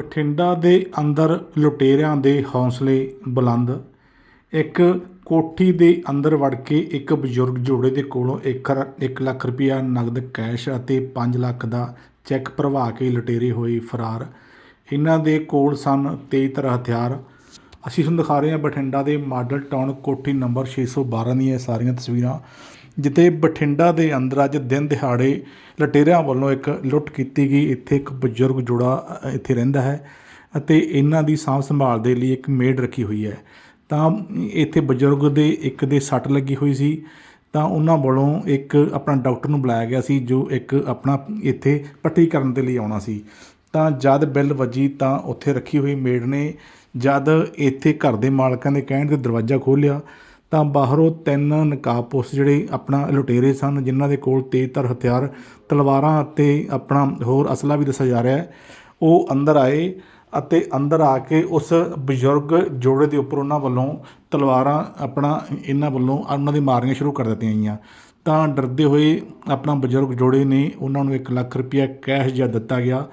ਬਠਿੰਡਾ ਦੇ ਅੰਦਰ ਲੁਟੇਰਿਆਂ ਦੇ ਹੌਸਲੇ ਬੁਲੰਦ। ਇੱਕ ਕੋਠੀ ਦੇ ਅੰਦਰ ਵੜ ਕੇ ਇੱਕ ਬਜ਼ੁਰਗ ਜੋੜੇ ਦੇ ਕੋਲੋਂ 1 ਲੱਖ ਰੁਪਇਆ ਨਗਦ ਕੈਸ਼ ਅਤੇ 5 ਲੱਖ ਦਾ ਚੈੱਕ ਭਰਵਾ ਕੇ ਲੁਟੇਰੇ ਹੋਏ ਫਰਾਰ। ਇਹਨਾਂ ਦੇ ਕੋਲ ਸਨ ਤੇਜ਼ ਤਰ੍ਹਾਂ ਹਥਿਆਰ। ਅਸੀਂ ਤੁਹਾਨੂੰ ਦਿਖਾ ਰਹੇ ਹਾਂ ਬਠਿੰਡਾ ਦੇ ਮਾਡਲ ਟਾਊਨ ਕੋਠੀ ਨੰਬਰ 612 ਦੀਆਂ ਇਹ ਸਾਰੀਆਂ ਤਸਵੀਰਾਂ। ਜਿੱਥੇ ਬਠਿੰਡਾ ਦੇ ਅੰਦਰ ਅੱਜ ਦਿਨ ਦਿਹਾੜੇ ਲਟੇਰਿਆਂ ਵੱਲੋਂ ਇੱਕ ਲੁੱਟ ਕੀਤੀ ਗਈ। ਇੱਥੇ ਇੱਕ ਬਜ਼ੁਰਗ ਜੋੜਾ ਇੱਥੇ ਰਹਿੰਦਾ ਹੈ ਅਤੇ ਇਹਨਾਂ ਦੀ ਸਾਂਭ ਸੰਭਾਲ ਦੇ ਲਈ ਇੱਕ ਮੇਡ ਰੱਖੀ ਹੋਈ ਹੈ। ਤਾਂ ਇੱਥੇ ਬਜ਼ੁਰਗ ਦੇ ਇੱਕ ਦੇ ਸੱਟ ਲੱਗੀ ਹੋਈ ਸੀ। ਤਾਂ ਉਹਨਾਂ ਵੱਲੋਂ ਇੱਕ ਆਪਣਾ ਡਾਕਟਰ ਨੂੰ ਬੁਲਾਇਆ ਗਿਆ ਸੀ, ਜੋ ਇੱਕ ਆਪਣਾ ਇੱਥੇ ਪੱਟੀ ਕਰਨ ਦੇ ਲਈ ਆਉਣਾ ਸੀ। ਤਾਂ ਜਦ ਬਿੱਲ ਵੱਜੀ ਤਾਂ ਉੱਥੇ ਰੱਖੀ ਹੋਈ ਮੇਡ ਨੇ ਜਦ ਇੱਥੇ ਘਰ ਦੇ ਮਾਲਕਾਂ ਦੇ ਕਹਿਣ ਤੇ ਦਰਵਾਜ਼ਾ ਖੋਲ੍ਹਿਆ ਤਾਂ ਬਾਹਰੋਂ ਤਿੰਨ ਨਕਾਬਪੋਸ਼ ਜਿਹੜੇ ਆਪਣਾ ਲੁਟੇਰੇ ਸਨ, ਜਿਨ੍ਹਾਂ ਦੇ ਕੋਲ ਤੇਜ਼ਧਾਰ ਹਥਿਆਰ, ਤਲਵਾਰਾਂ ਅਤੇ ਆਪਣਾ ਹੋਰ ਅਸਲਾ ਵੀ ਦੱਸਿਆ ਜਾ ਰਿਹਾ ਹੈ। ਉਹ ਅੰਦਰ ਆਏ ਅਤੇ ਅੰਦਰ ਆ ਕੇ ਉਸ ਬਜ਼ੁਰਗ ਜੋੜੇ ਦੇ ਉੱਪਰ ਉਹਨਾਂ ਵੱਲੋਂ ਤਲਵਾਰਾਂ ਆਪਣਾ, ਇਹਨਾਂ ਵੱਲੋਂ, ਉਹਨਾਂ ਦੇ ਮਾਰਨੀਆਂ ਸ਼ੁਰੂ ਕਰ ਦਿੱਤੀਆਂ ਗਈਆਂ। ਤਾਂ ਡਰਦੇ ਹੋਏ ਆਪਣਾ ਬਜ਼ੁਰਗ ਜੋੜੇ ਨੇ, ਉਹਨਾਂ ਨੂੰ 1 ਲੱਖ ਰੁਪਇਆ ਕੈਸ਼ ਜਾਂ ਦਿੱਤਾ ਗਿਆ।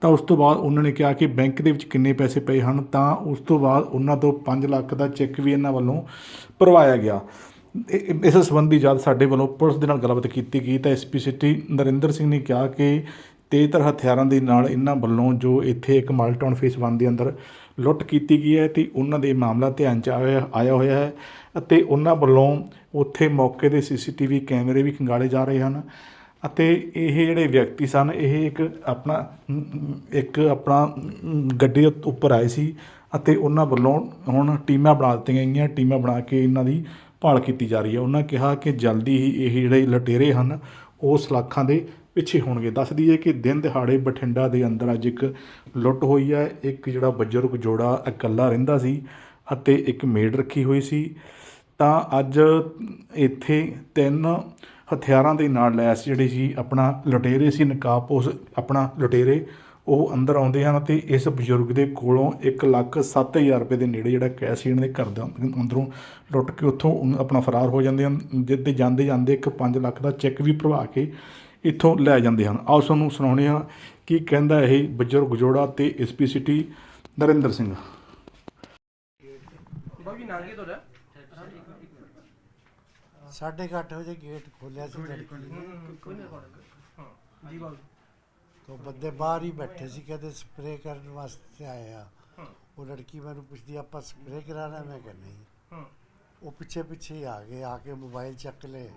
ਤਾਂ ਉਸ ਤੋਂ ਬਾਅਦ ਉਹਨਾਂ ਨੇ ਕਿਹਾ ਕਿ ਬੈਂਕ ਦੇ ਵਿੱਚ ਕਿੰਨੇ ਪੈਸੇ ਪਏ ਹਨ, ਤਾਂ ਉਸ ਤੋਂ ਬਾਅਦ ਉਹਨਾਂ ਤੋਂ 5 ਲੱਖ ਦਾ ਚੈੱਕ ਵੀ ਇਹਨਾਂ ਵੱਲੋਂ ਭਰਵਾਇਆ ਗਿਆ। ਇਸ ਸੰਬੰਧੀ ਜਦ ਸਾਡੇ ਵੱਲੋਂ ਪੁਲਿਸ ਦੇ ਨਾਲ ਗੱਲਬਾਤ ਕੀਤੀ ਗਈ, ਤਾਂ ਐਸਪੀ ਸਿਟੀ ਨਰਿੰਦਰ ਸਿੰਘ ਨੇ ਕਿਹਾ ਕਿ ਤੇਜ਼ਧਾਰ ਹਥਿਆਰਾਂ ਦੇ ਨਾਲ ਇਹਨਾਂ ਵੱਲੋਂ ਜੋ ਇੱਥੇ ਇੱਕ ਮਾਲਟਾਊਨ ਫੇਸ 1 ਦੇ ਅੰਦਰ ਲੁੱਟ ਕੀਤੀ ਗਈ ਹੈ ਤੇ ਉਹਨਾਂ ਦੇ ਮਾਮਲਾ ਧਿਆਨ ਚ ਆਇਆ ਆਇਆ ਹੋਇਆ ਹੈ ਅਤੇ ਉਹਨਾਂ ਵੱਲੋਂ ਉੱਥੇ ਮੌਕੇ ਦੇ ਸੀਸੀਟੀਵੀ ਕੈਮਰੇ ਵੀ ਖੰਗਾਲੇ ਜਾ ਰਹੇ ਹਨ ਅਤੇ ਇਹ ਜਿਹੜੇ ਵਿਅਕਤੀ ਸਨ, ਇਹ ਇੱਕ ਆਪਣਾ ਇੱਕ ਆਪਣਾ ਗੱਡੀ ਉੱਪਰ ਆਏ ਸੀ ਅਤੇ ਉਹਨਾਂ ਵੱਲੋਂ ਹੁਣ ਟੀਮਾਂ ਬਣਾ ਦਿੱਤੀਆਂ ਗਈਆਂ, ਟੀਮਾਂ ਬਣਾ ਕੇ ਇਹਨਾਂ ਦੀ ਭਾਲ ਕੀਤੀ ਜਾ ਰਹੀ ਹੈ। ਉਹਨਾਂ ਕਿਹਾ ਕਿ ਜਲਦੀ ਹੀ ਇਹ ਜਿਹੜੇ ਲਟੇਰੇ ਹਨ ਉਹ ਸਲਾਖਾਂ ਦੇ ਪਿੱਛੇ ਹੋਣਗੇ। ਦੱਸ ਦਈਏ ਕਿ ਦਿਨ ਦਿਹਾੜੇ ਬਠਿੰਡਾ ਦੇ ਅੰਦਰ ਅੱਜ ਇੱਕ ਲੁੱਟ ਹੋਈ ਹੈ। ਇੱਕ ਜਿਹੜਾ ਬਜ਼ੁਰਗ ਜੋੜਾ ਇਕੱਲਾ ਰਹਿੰਦਾ ਸੀ ਅਤੇ ਇੱਕ ਮੇਡ ਰੱਖੀ ਹੋਈ ਸੀ। ਤਾਂ ਅੱਜ ਇੱਥੇ ਤਿੰਨ ਹਥਿਆਰਾਂ ਦੇ ਨਾਲ ਲੈਸ ਜਿਹੜੇ ਸੀ ਆਪਣਾ ਲੁਟੇਰੇ ਸੀ ਨਕਾਬਪੋਸ਼ ਆਪਣਾ ਲੁਟੇਰੇ, ਉਹ ਅੰਦਰ ਆਉਂਦੇ ਹਨ ਤੇ ਇਸ ਬਜ਼ੁਰਗ ਦੇ ਕੋਲੋਂ 1 ਲੱਖ 7000 ਰੁਪਏ ਦੇ ਨੇੜੇ ਜਿਹੜਾ ਕੈਸ਼ ਸੀ, ਇਹਨਾਂ ਦੇ ਘਰ ਦੇ ਅੰਦਰੋਂ ਲੁੱਟ ਕੇ ਉੱਥੋਂ ਆਪਣਾ ਫਰਾਰ ਹੋ ਜਾਂਦੇ ਹਨ। ਜਿੱਦੇ ਜਾਂਦੇ ਜਾਂਦੇ ਇੱਕ 5 ਲੱਖ ਦਾ ਚੈੱਕ ਵੀ ਭਰਵਾ ਕੇ ਇੱਥੋਂ ਲੈ ਜਾਂਦੇ ਹਨ। ਆਓ ਤੁਹਾਨੂੰ ਸੁਣਾਉਂਦੇ ਹਾਂ ਕੀ ਕਹਿੰਦਾ ਇਹ ਬਜ਼ੁਰਗ ਜੋੜਾ ਤੇ ਐਸਪੀ ਸਿਟੀ ਨਰਿੰਦਰ ਸਿੰਘ। ਬਾਬੂ ਨਾਂ ਕੀ ਤੁਹਾਡਾ? ਸਾਢੇ ਕੁ ਅੱਠ ਵਜੇ ਗੇਟ ਖੋਲਿਆ ਸੀ ਲੜਕੀ ਨੇ ਕੋਈ ਨਹੀਂ ਰਿਕਾਰਡ ਹਾਂ ਜੀ ਬਾਬੂ ਤੋਂ ਬੰਦੇ ਬਾਹਰ ਹੀ ਬੈਠੇ ਸੀ ਕਹਿੰਦੇ ਸਪਰੇਅ ਕਰਨ ਵਾਸਤੇ ਆਏ ਆ। ਹਾਂ। ਉਹ ਲੜਕੀ ਮੈਨੂੰ ਪੁੱਛਦੀ ਆਪਾਂ ਸਪਰੇਅ ਕਰਾਣਾ ਮੈਂ ਕਿਹਾ ਨਹੀਂ। ਹਾਂ। ਉਹ ਪਿੱਛੇ ਪਿੱਛੇ ਹੀ ਆ ਗਏ ਆ ਕੇ ਮੋਬਾਈਲ ਚੱਕ ਲਏ।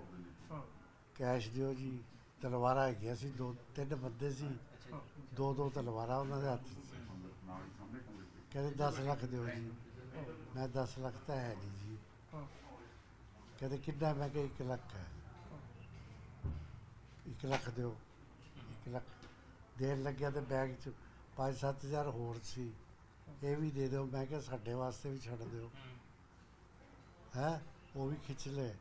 ਕੈਸ਼ ਦਿਓ ਜੀ। ਤਲਵਾਰਾਂ ਹੈਗੀਆਂ ਸੀ, ਦੋ, ਤਿੰਨ ਬੰਦੇ ਸੀ। ਦੋ ਦੋ ਤਲਵਾਰਾਂ ਉਹਨਾਂ ਦੇ ਹੱਥ ਸੀ ਕਹਿੰਦੇ 10 ਲੱਖ ਦਿਓ ਜੀ। ਮੈਂ 10 ਲੱਖ ਤਾਂ ਹੈ ਨਹੀਂ ਜੀ। ਕਹਿੰਦੇ ਕਿੰਨਾ? ਮੈਂ ਕਿਹਾ 1 ਲੱਖ ਹੈ। 1 ਲੱਖ ਦਿਓ। 1 ਲੱਖ। ਦੇਣ ਲੱਗਿਆ ਤੇ ਬੈਗ 'ਚ 5-7000 ਹੋਰ ਸੀ। ਇਹ ਵੀ ਦੇ ਦਿਓ। ਮੈਂ ਕਿਹਾ, ਸਾਡੇ ਵਾਸਤੇ ਵੀ ਛੱਡ ਦਿਓ। ਹੈ? ਉਹ ਵੀ ਖਿੱਚ ਲਏ।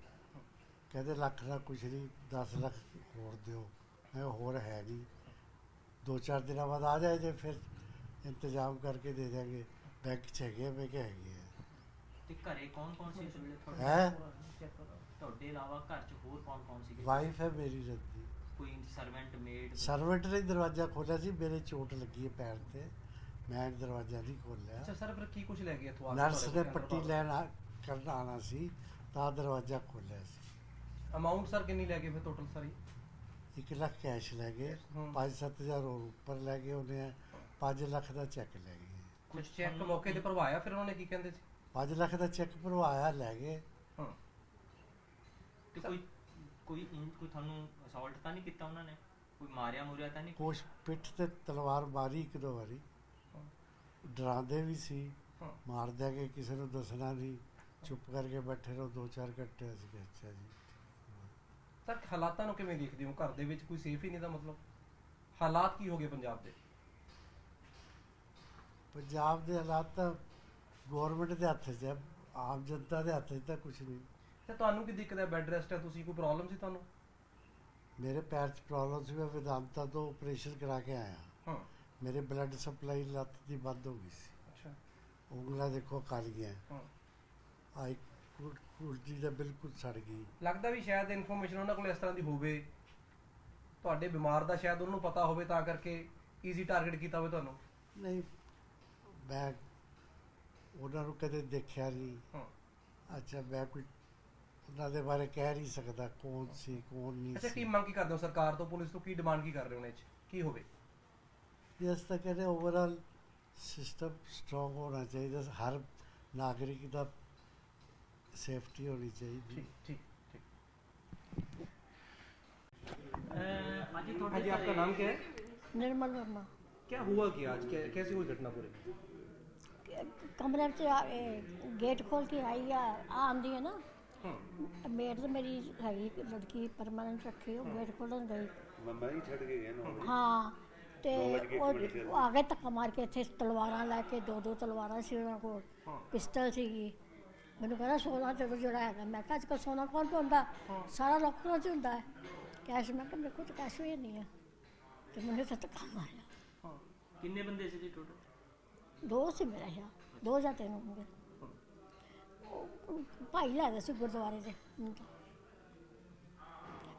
ਕਹਿੰਦੇ ਲੱਖ ਦਾ ਕੁਛ ਨਹੀਂ 10 ਲੱਖ ਹੋਰ ਦਿਓ। ਮੈਂ ਹੋਰ ਹੈ ਨਹੀਂ ਦੋ ਚਾਰ ਦਿਨਾਂ ਬਾਅਦ ਆ ਜਾਏ ਜੇ ਫਿਰ ਇੰਤਜ਼ਾਮ ਕਰਕੇ ਦੇ ਦਿਆਂਗੇ। ਬੈਂਕ 'ਚ ਹੈਗੇ ਆ, ਮੈਂ ਕਿਹਾ ਹੈਗੇ ਆ। ਤੇ ਘਰੇ ਕੌਣ ਕੌਣ ਸੀ ਉਸ ਵੇਲੇ? ਤੁਹਾਡੇ ਹੈ? ਤੁਹਾਡੇ ਇਲਾਵਾ ਘਰ 'ਚ ਹੋਰ ਕੌਣ ਕੌਣ ਸੀਗੇ? ਵਾਈਫ ਹੈ ਮੇਰੀ ਰੱਦੀ ਕੋਈ ਸਰਵੈਂਟ ਮੇਡ ਸਰਵੈਂਟ ਨੇ ਦਰਵਾਜ਼ਾ ਖੋਲ੍ਹਿਆ ਸੀ ਮੇਰੇ ਚੋਟ ਲੱਗੀ ਹੈ ਪੈਰ ਤੇ। ਮੈਂ ਦਰਵਾਜ਼ਾ ਨਹੀਂ ਖੋਲ੍ਹਿਆ। ਅੱਛਾ ਸਰ ਫਿਰ ਕੀ ਕੁਝ ਲੈ ਗਏ ਇੱਥੋਂ ਆ ਕੇ ਨਰਸ ਤੁਹਾਡੇ ਨੇ ਕੋਲ? ਪੱਟੀ ਲੈਣ ਆ- ਕਰਨ ਆਣਾ ਸੀ ਤਾਂ ਦਰਵਾਜ਼ਾ ਖੋਲ੍ਹਿਆ ਸੀ। ਅਮਾਉਂਟ ਸਰ ਕਿੰਨੀ ਲੈ ਗਏ ਫਿਰ ਟੋਟਲ ਸਾਰੀ? 1 ਲੱਖ ਕੈਸ਼ ਲੈ ਗਏ ਹੂੰ। 5-7000 ਹੋਰ ਉੱਪਰ ਲੈ ਗਏ ਉਹਨੇ 5 ਲੱਖ ਦਾ ਚੈੱਕ ਲੈ ਗਏ। ਕੁਝ ਚੈੱਕ ਮੌਕੇ ਤੇ ਭਰਵਾਇਆ ਫਿਰ ਉਹਨਾਂ ਨੇ ਕੀ ਕਹਿੰਦੇ ਸੀ? 5 ਲੱਖ ਦਾ ਚੈੱਕ ਭਰਵਾਇਆ ਲੈ ਗਏ। ਹਾਂ। ਤੇ ਕੋਈ ਕੋਈ ਇਨ- ਕੋਈ ਤੁਹਾਨੂੰ ਅਸੌਲਟ ਤਾਂ ਨਹੀਂ ਕੀਤਾ ਉਹਨਾਂ ਨੇ? ਕੋਈ ਮਾਰਿਆ ਮੁਰਿਆ ਤਾਂ ਨਹੀਂ? ਕੁਛ ਪਿੱਠ ਤੇ ਤਲਵਾਰ ਮਾਰੀ ਇੱਕ ਦੋ ਵਾਰੀ। ਡਰਾਉਂਦੇ ਵੀ ਸੀ ਹਾਂ। ਮਾਰ ਦਿਆਂਗੇ ਕਿਸੇ ਨੂੰ ਦੱਸਣਾ ਨਹੀਂ। ਚੁੱਪ ਕਰਕੇ ਬੈਠੇ ਰਹੋ ਦੋ ਚਾਰ ਘੰਟੇ ਅਸੀਂ ਕਿਹਾ ਅੱਛਾ ਜੀ। ਸਰ ਹਾਲਾਤਾਂ ਨੂੰ ਕਿਵੇਂ ਦੇਖਦੇ ਹੋ? ਘਰ ਦੇ ਵਿੱਚ ਕੋਈ ਸੇਫ ਹੀ ਨਹੀਂ ਦਾ ਮਤਲਬ ਹਾਲਾਤ ਕੀ ਹੋ ਗਏ ਪੰਜਾਬ ਦੇ? ਪੰਜਾਬ ਦੇ ਹਾਲਾਤ ਤਾਂ ਗਵਰਨਮੈਂਟ ਦੇ ਹੱਥ 'ਚ ਹੈ ਆਮ ਜਨਤਾ ਦੇ ਹੱਥ 'ਚ ਤਾਂ ਕੁਝ ਨਹੀਂ। ਤੇ ਤੁਹਾਨੂੰ ਕੀ ਦਿੱਕਤ ਹੈ? ਬੈੱਡ ਰੈਸਟ ਹੈ ਤੁਸੀਂ ਕੋਈ ਪ੍ਰੋਬਲਮ ਸੀ ਤੁਹਾਨੂੰ? ਮੇਰੇ ਪੈਰ 'ਚ ਪ੍ਰੋਬਲਮ ਸੀ ਮੈਂ ਵਿਦਾਂਤਾ ਤੋਂ ਆਪਰੇਸ਼ਨ ਕਰਾ ਕੇ ਆਇਆ। ਹਾਂ। ਮੇਰੇ ਬਲੱਡ ਸਪਲਾਈ ਲੱਤ ਦੀ ਬੰਦ ਹੋ ਗਈ ਸੀ। ਅੱਛਾ। ਉਂਗਲਾਂ ਦੇਖੋ ਕੱਲ ਗਿਆ ਹਾਂ ਆਈ ਕੁਰਜੀ ਦਾ ਬਿਲਕੁਲ ਸੜ ਗਈ। ਲੱਗਦਾ ਵੀ ਸ਼ਾਇਦ ਇਨਫੋਰਮੇਸ਼ਨ ਉਹਨਾਂ ਕੋਲ ਇਸ ਤਰ੍ਹਾਂ ਦੀ ਹੋਵੇ। ਤੁਹਾਡੇ ਬਿਮਾਰ ਦਾ ਸ਼ਾਇਦ ਉਹਨਾਂ ਨੂੰ ਪਤਾ ਹੋਵੇ ਤਾਂ ਕਰਕੇ ਈਜ਼ੀ ਟਾਰਗੇਟ ਕੀਤਾ ਹੋਵੇ ਤੁਹਾਨੂੰ। ਨਹੀਂ ਬੈਗ ਉਹਨਾਂ ਨੂੰ ਕਦੇ ਦੇਖਿਆ ਨਹੀਂ। ਹਾਂ। ਅੱਛਾ ਮੈਂ ਕੋਈ ਉਹਨਾਂ ਦੇ ਬਾਰੇ ਕਹਿ ਨਹੀਂ ਸਕਦਾ ਕੌਣ ਸੀ ਕੌਣ ਨਹੀਂ ਅੱਛਾ ਕੀ ਮੰਗ ਕੀ ਕਰਦੇ ਹੋ ਸਰਕਾਰ ਤੋਂ ਪੁਲਿਸ ਤੋਂ? ਕੀ ਡਿਮਾਂਡ ਕੀ ਕਰ ਰਹੇ ਹੋ ਨੇ ਚ ਕੀ ਹੋਵੇ? ਇਸ ਤਾਂ ਕਹਿੰਦੇ ਓਵਰਆਲ ਸਿਸਟਮ ਸਟਰੋਂਗ ਹੋਣਾ ਚਾਹੀਦਾ। ਹਰ ਨਾਗਰਿਕ ਦਾ ਸੇਫਟੀ ਹੋਣੀ ਚਾਹੀਦੀ ठीक ठीक ठीक ਅੱਜ हाँ ਤੁਹਾਡੇ जी आपका ਘਰੇ- नाम क्या है निर्मल वर्मा क्या हुआ क्या आज कै, कैसे हुई घटना पूरी कमरे ਚ ਆ- ਇਹ ਗੇਟ ਖੋਲ ਕੇ ਆਈ ਆ ਆ ਆਂਦੀ ਹੈ ਨਾ हम्म ਮੇਡ ਤੇ ਮੇਰੀ ਹੈਗੀ ਇੱਕ ਲੜਕੀ ਪਰਮਾਨੈਂਟ ਰੱਖੀ ਉਹ ਗੇਟ ਖੋਲਣ ਗਈ ਮੰਮਾ ਹੀ ਛੱਡ ਕੇ ਗਏ ਨਾ ਹਾਂ ਤੇ ਉਹ ਉਹ ਆ ਗਏ ਧੱਕਾ ਮਾਰ ਕੇ ਇੱਥੇ ਤਲਵਾਰਾਂ ਲੈ ਕੇ ਦੋ ਦੋ ਤਲਵਾਰਾਂ ਸੀ ਉਹਨਾਂ ਕੋਲ ਪਿਸਟਲ ਸੀਗੀ ਮੈਨੂੰ ਕਹਿੰਦਾ ਸੋਨਾ ਜਦੋਂ ਜੁੜਾ ਹੈਗਾ ਮੈਂ ਕਿਹਾ ਅੱਜ ਕੱਲ੍ਹ ਸੋਨਾ ਕੌਣ ਪਾਉਂਦਾ? ਸਾਰਾ ਲੱਖਾਂ ਚ ਹੁੰਦਾ। ਹੈ ਕੈਸ਼ ਮੈਂ ਕਿਹਾ ਮੇਰੇ ਕੋਲ ਤਾਂ ਕੈਸ਼ ਹੋਈ ਨਹੀਂ ਆ। ਤੇ ਮੈਨੂੰ ਤਾਂ ਧੱਕਾ ਮਾਰਿਆ। ਹਾਂ। ਕਿੰਨੇ ਬੰਦੇ ਸੀ ਜੀ ਟੋਟਲ ਦੋ ਸੀ ਮੇਰਾ ਯਾ ਦੋ ਜਾਂ ਤਿੰਨ ਹੋਣਗੇ। ਉਹ ਭਾਈ ਲੱਗਦਾ ਸੀ ਗੁਰਦੁਆਰੇ ਦੇ। ਮੈਨੂੰ ਤਾਂ।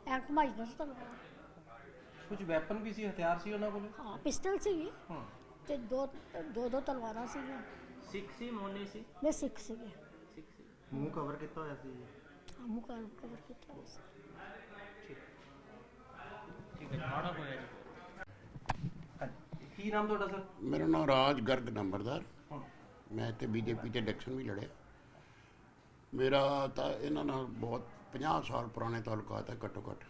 ਐਂ ਘੁਮਾਈ ਦਾ ਸੀ ਤੁਹਾਨੂੰ ਪਤਾ। ਕੁਝ ਵੈਪਨ ਵੀ ਸੀ ਹਥਿਆਰ ਸੀ ਉਹਨਾਂ ਕੋਲ? ਹਾਂ ਪਿਸਟਲ ਸੀ ਹਾਂ। ਤੇ ਦੋ ਦੋ ਦੋ ਤਲਵਾਰਾਂ ਸੀਗੀਆਂ। ਸਿੱਖ ਸੀ ਮੋਨੇ ਸੀ? ਮੈਂ ਸਿੱਖ ਸੀਗੇ। ਮੂੰਹ ਕਵਰ ਕੀਤਾ ਹੋਇਆ ਸੀ ਮੂੰਹ ਕਵਰ ਕੀਤਾ ਹੋਇਆ ਸੀ। ਠੀਕ ਹੈ ਮਾੜਾ ਹੋਇਆ ਜੀ। ਹਾਂਜੀ ਕੀ ਨਾਮ ਤੁਹਾਡਾ ਸਰ? ਮੇਰਾ ਨਾਮ ਰਾਜ ਗਰਗ ਨੰਬਰਦਾਰ। ਮੈਂ ਤੇ ਬੀਜੇਪੀ ਤੇ ਇਲੈਕਸ਼ਨ ਵੀ ਲੜਿਆ। ਮੇਰਾ ਤਾਂ ਇਹਨਾਂ ਨਾਲ ਬਹੁਤ 50 ਸਾਲ ਪੁਰਾਣੇ ਤਾਲੁਕਾਤ ਹੈ ਘੱਟੋ ਘੱਟ।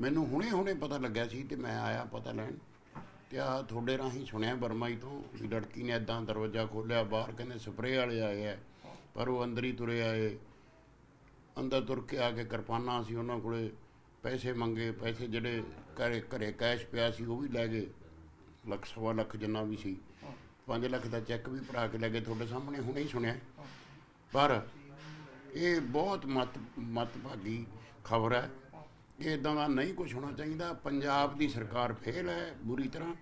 ਮੈਨੂੰ ਹੁਣੇ ਹੁਣੇ ਪਤਾ ਲੱਗਿਆ ਸੀ ਤੇ ਮੈਂ ਆਇਆ ਪਤਾ ਲੈਣ। ਤੇ ਆ ਤੁਹਾਡੇ ਰਾਹੀਂ ਸੁਣਿਆ ਬਰਮਾਈ ਤੋਂ ਵੀ ਲੜਕੀ ਨੇ ਇਦਾਂ ਦਰਵਾਜ਼ਾ ਖੋਲ੍ਹਿਆ ਬਾਹਰ ਕਹਿੰਦੇ ਸਪਰੇਅ ਵਾਲੇ ਆਏ ਆ। ਪਰ ਉਹ ਅੰਦਰ ਹੀ ਤੁਰੇ ਆਏ। ਅੰਦਰ ਤੁਰ ਕੇ ਆ ਕੇ ਕਿਰਪਾਨਾਂ ਸੀ ਉਹਨਾਂ ਕੋਲੇ। ਪੈਸੇ ਮੰਗੇ, ਪੈਸੇ ਜਿਹੜੇ ਘਰੇ ਘਰੇ ਕੈਸ਼ ਪਿਆ ਸੀ ਉਹ ਵੀ ਲੈ ਗਏ। ਲੱਖ, ਸਵਾ ਲੱਖ ਜਿੰਨਾ ਵੀ ਸੀ। 5 ਲੱਖ ਦਾ ਚੈੱਕ ਵੀ ਭਰਾ ਕੇ ਲੈ ਗਏ। ਤੁਹਾਡੇ ਸਾਹਮਣੇ ਹੁਣੇ ਹੀ ਸੁਣਿਆ। ਪਰ ਇਹ ਬਹੁਤ ਮਤ ਮਤਭਾਗੀ ਖਬਰ ਹੈ। ਇਹ ਇਦਾਂ ਦਾ ਨਹੀਂ ਕੁਝ ਹੋਣਾ ਚਾਹੀਦਾ। ਪੰਜਾਬ ਦੀ ਸਰਕਾਰ ਫੇਲ ਹੈ ਬੁਰੀ ਤਰ੍ਹਾਂ।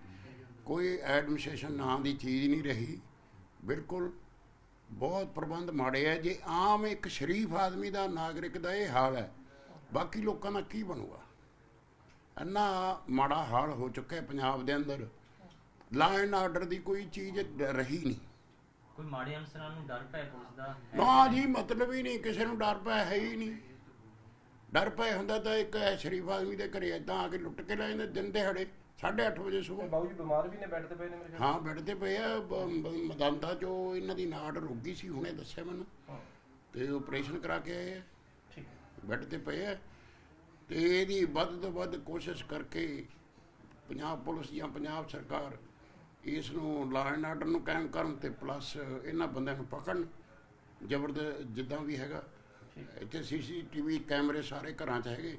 ਕੋਈ ਐਡਮਿਨਿਸਟ੍ਰੇਸ਼ਨ ਨਾਂ ਦੀ ਚੀਜ਼ ਨਹੀਂ ਰਹੀ। ਬਿਲਕੁਲ ਬਹੁਤ ਪ੍ਰਬੰਧ ਮਾੜੇ ਹੈ ਜੇ ਆਮ ਇੱਕ ਸ਼ਰੀਫ ਆਦਮੀ ਦਾ ਨਾਗਰਿਕ ਦਾ ਇਹ ਹਾਲ ਹੈ ਬਾਕੀ ਲੋਕਾਂ ਦਾ ਕੀ ਬਣੂਗਾ? ਇੰਨਾ ਮਾੜਾ ਹਾਲ ਹੋ ਚੁੱਕਾ ਹੈ ਪੰਜਾਬ ਦੇ ਅੰਦਰ। ਲਾ ਐਂਡ ਆਰਡਰ ਦੀ ਕੋਈ ਚੀਜ਼ ਰਹੀ ਨਹੀਂ। ਕੋਈ ਮਾੜੇ ਅਨਸਰਾਂ ਨੂੰ ਡਰ ਪੈ ਪੁਲਿਸ ਦਾ? ਨਾ ਜੀ ਮਤਲਬ ਹੀ ਨਹੀਂ ਕਿਸੇ ਨੂੰ ਡਰ ਪਿਆ ਹੈ ਹੀ ਨਹੀਂ। ਡਰ ਪਿਆ ਹੁੰਦਾ ਤਾਂ ਇੱਕ ਸ਼ਰੀਫ ਆਦਮੀ ਦੇ ਘਰੇ ਇਦਾਂ ਆ ਕੇ ਲੁੱਟ ਕੇ ਲੈ ਜਾਂਦੇ ਦਿਨ ਦਿਹਾੜੇ। 8:30 ਵਜੇ ਸਵੇਰ ਬਾਬੂ ਜੀ ਬਿਮਾਰ ਵੀ ਨੇ ਬੈੱਡ ਤੇ ਪਏ ਨੇ ਮੇਰੇ ਖਿਆਲ ਹਾਂ ਬੈੱਡ ਤੇ ਪਏ ਆ ਮਦੰਤਾ ਜੋ ਇਹਨਾਂ ਦੀ ਨਾੜ ਰੁਕ ਗਈ ਸੀ ਹੁਣੇ ਦੱਸਿਆ ਮੈਨੂੰ। ਤੇ ਆਪਰੇਸ਼ਨ ਕਰਾ ਕੇ ਆਏ ਆ। ਠੀਕ ਬੈੱਡ ਤੇ ਪਏ ਆ। ਤੇ ਇਹਦੀ ਵੱਧ ਤੋਂ ਵੱਧ ਕੋਸ਼ਿਸ਼ ਕਰਕੇ ਪੰਜਾਬ ਪੁਲਿਸ ਜਾਂ ਪੰਜਾਬ ਸਰਕਾਰ ਇਸ ਨੂੰ ਲਾ ਐਂਡ ਆਰਡਰ ਨੂੰ ਕਾਇਮ ਕਰਨ ਤੇ ਪਲੱਸ ਇਹਨਾਂ ਬੰਦਿਆਂ ਨੂੰ ਪਕੜਨ ਜ਼ਬਰਦਸਤ ਜਿੱਦਾਂ ਵੀ ਹੈਗਾ। ਇੱਥੇ ਸੀਸੀਟੀਵੀ ਕੈਮਰੇ ਸਾਰੇ ਘਰਾਂ 'ਚ ਹੈਗੇ।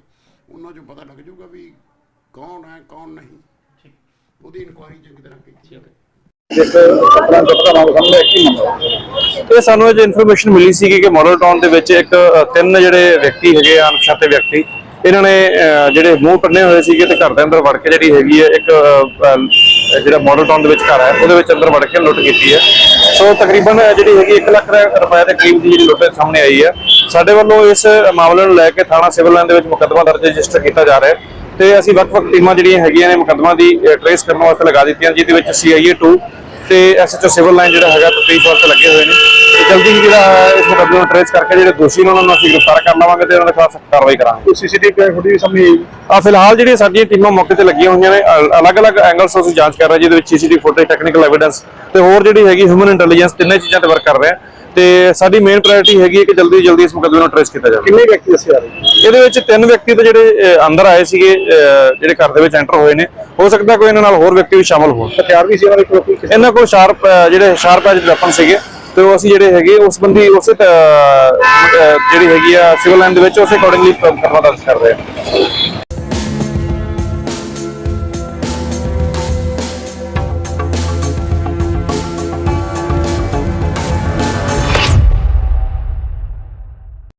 ਉਹਨਾਂ 'ਚੋਂ ਪਤਾ ਲੱਗ ਜਾਊਗਾ ਵੀ ਕੌਣ ਹੈ ਕੌਣ ਨਹੀਂ। ਠੀਕ। ਉਹਦੀ ਇਨਕੁਆਇਰੀ ਚੰਗੀ ਤਰ੍ਹਾਂ ਕੀਤੀ ਜਾਵੇ। ਇਹ ਸਾਨੂੰ ਇਹ ਇਨਫੋਰਮੇਸ਼ਨ ਮਿਲੀ ਸੀ ਕਿ ਮਾਡਲ ਟਾਊਨ ਦੇ ਵਿੱਚ ਇੱਕ ਤਿੰਨ ਜਿਹੜੇ ਵਿਅਕਤੀ ਹੈਗੇ ਆ ਅਣਪਛਾਤੇ ਵਿਅਕਤੀ ਇਹਨਾਂ ਨੇ ਜਿਹੜੇ ਮੂੰਹ ਪੰਨੇ ਹੋਏ ਸੀਗੇ ਤੇ ਘਰ ਦੇ ਅੰਦਰ ਵੜ ਕੇ ਜਿਹੜੀ ਹੈਗੀ ਹੈ ਇੱਕ ਜਿਹੜਾ ਮਾਡਲ ਟਾਊਨ ਦੇ ਵਿੱਚ ਘਰ ਹੈ ਉਹਦੇ ਵਿੱਚ ਅੰਦਰ ਵੜ ਕੇ ਲੁੱਟ ਕੀਤੀ ਹੈ। ਸੋ ਤਕਰੀਬਨ ਜਿਹੜੀ ਹੈਗੀ 1 ਲੱਖ ਰੁਪਏ ਦੇ ਕਰੀਬ ਦੀ ਜਿਹੜੀ ਲੁੱਟ ਸਾਹਮਣੇ ਆਈ ਹੈ। ਸਾਡੇ ਵੱਲੋਂ ਇਸ ਮਾਮਲੇ ਨੂੰ ਲੈ ਕੇ ਥਾਣਾ ਸਿਵਲ ਲਾਈਨ ਦੇ ਵਿੱਚ ਮੁਕੱਦਮਾ ਦਰਜ ਰਜਿਸਟਰ ਕੀਤਾ ਜਾ ਰਿਹਾ ਹੈ। ਤੇ ਅਸੀਂ ਵੱਖ-ਵੱਖ ਟੀਮਾਂ ਜਿਹੜੀਆਂ ਹੈਗੀਆਂ ਨੇ ਮੁਕੱਦਮਾ ਦੀ ਟ੍ਰੇਸ ਕਰਨ ਵਾਸਤੇ ਲਗਾ ਦਿੱਤੀਆਂ ਜਿਹਦੇ ਵਿੱਚ ਸੀਆਈਏ 2 ਤੇ ਐਸਐਚਓ ਸਿਵਲ ਲਾਈਨ ਜਿਹੜਾ ਹੈਗਾ ਤਫਤੀਸ਼ ਵਾਸਤੇ ਲੱਗੇ ਹੋਏ ਨੇ। ਤੇ ਜਲਦੀ ਹੀ ਜਿਹੜਾ ਇਸ ਮੁਕੱਦਮੇ ਨੂੰ ਟ੍ਰੇਸ ਕਰਕੇ ਜਿਹੜੇ ਦੋਸ਼ੀ ਨੇ ਉਹਨਾਂ ਨੂੰ ਅਸੀਂ ਗ੍ਰਿਫਤਾਰ ਕਰ ਲਵਾਂਗੇ ਤੇ ਉਹਨਾਂ ਦੇ ਖਿਲਾਫ ਸਖਤ ਕਾਰਵਾਈ ਕਰਾਂਗੇ। ਸੀਸੀਟੀਵੀ ਫੁਟੇਜ ਸਾਹਮਣੇ ਆਈ? ਆ ਫਿਲਹਾਲ ਜਿਹੜੀਆਂ ਸਾਡੀਆਂ ਟੀਮਾਂ ਮੌਕੇ ਤੇ ਲੱਗੀਆਂ ਹੋਈਆਂ ਨੇ ਅਲੱਗ-ਅਲੱਗ ਐਂਗਲਸ ਤੋਂ ਜਾਂਚ ਕਰ ਰਹੇ ਜਿਹਦੇ ਵਿੱਚ ਸੀਸੀਟੀਵੀ ਫੁਟੇਜ ਟੈਕਨੀਕਲ ਐਵੀਡੈਂਸ ਤੇ ਹੋਰ ਜਿਹੜੀ ਹੈਗੀ ਹਿਊਮਨ ਇੰਟੈਲੀਜੈਂਸ ਤਿੰਨੇ ਚੀਜ਼ਾਂ ਤੇ ਵਰਕ ਕਰ ਰਹੇ ਹਾਂ। ਤੇ ਸਾਡੀ ਮੇਨ ਪ੍ਰਾਇੋਰਟੀ ਹੈਗੀ ਹੈ ਕਿ ਜਲਦੀ ਜਲਦੀ ਇਸ ਮੁਕੱਦਮੇ ਨੂੰ ਟ੍ਰੇਸ ਕੀਤਾ ਜਾਵੇ। ਕਿੰਨੇ ਵਿਅਕਤੀ ਦੱਸੇ ਜਾ ਰਹੇ ਇਹਦੇ ਵਿੱਚ ਤਿੰਨ ਵਿਅਕਤੀ ਤੇ ਜਿਹੜੇ ਅੰਦਰ ਆਏ ਸੀਗੇ ਜਿਹੜੇ ਘਰ ਦੇ ਵਿੱਚ ਐਂਟਰ ਹੋਏ ਨੇ। ਹੋ ਸਕਦਾ ਕੋਈ ਇਹਨਾਂ ਨਾਲ ਹੋਰ ਵਿਅਕਤੀ ਵੀ ਸ਼ਾਮਲ ਹੋਣ। ਹਥਿਆਰ ਵੀ ਸੀ ਇਹਨਾਂ ਕੋਲ ਇਹਨਾਂ ਕੋਲ ਸ਼ਾਰਪ ਜਿਹੜੇ ਸ਼ਾਰਪ ਐਜ ਵੈਪਨ ਸੀਗੇ। ਤੇ ਉਹ ਅਸੀਂ ਜਿਹੜੇ ਹੈਗੇ ਉਸ ਬੰਦੀ ਉਸੇ ਜਿਹੜੀ ਹੈਗੀ ਆ ਸਿਵਲ ਲਾਈਨ ਦੇ ਵਿੱਚ ਉਸੇ ਅਕੋਰਡਿੰਗਲੀ ਕਰਵਾ ਦਰਜ ਕਰ ਰਹੇ ਹਾਂ।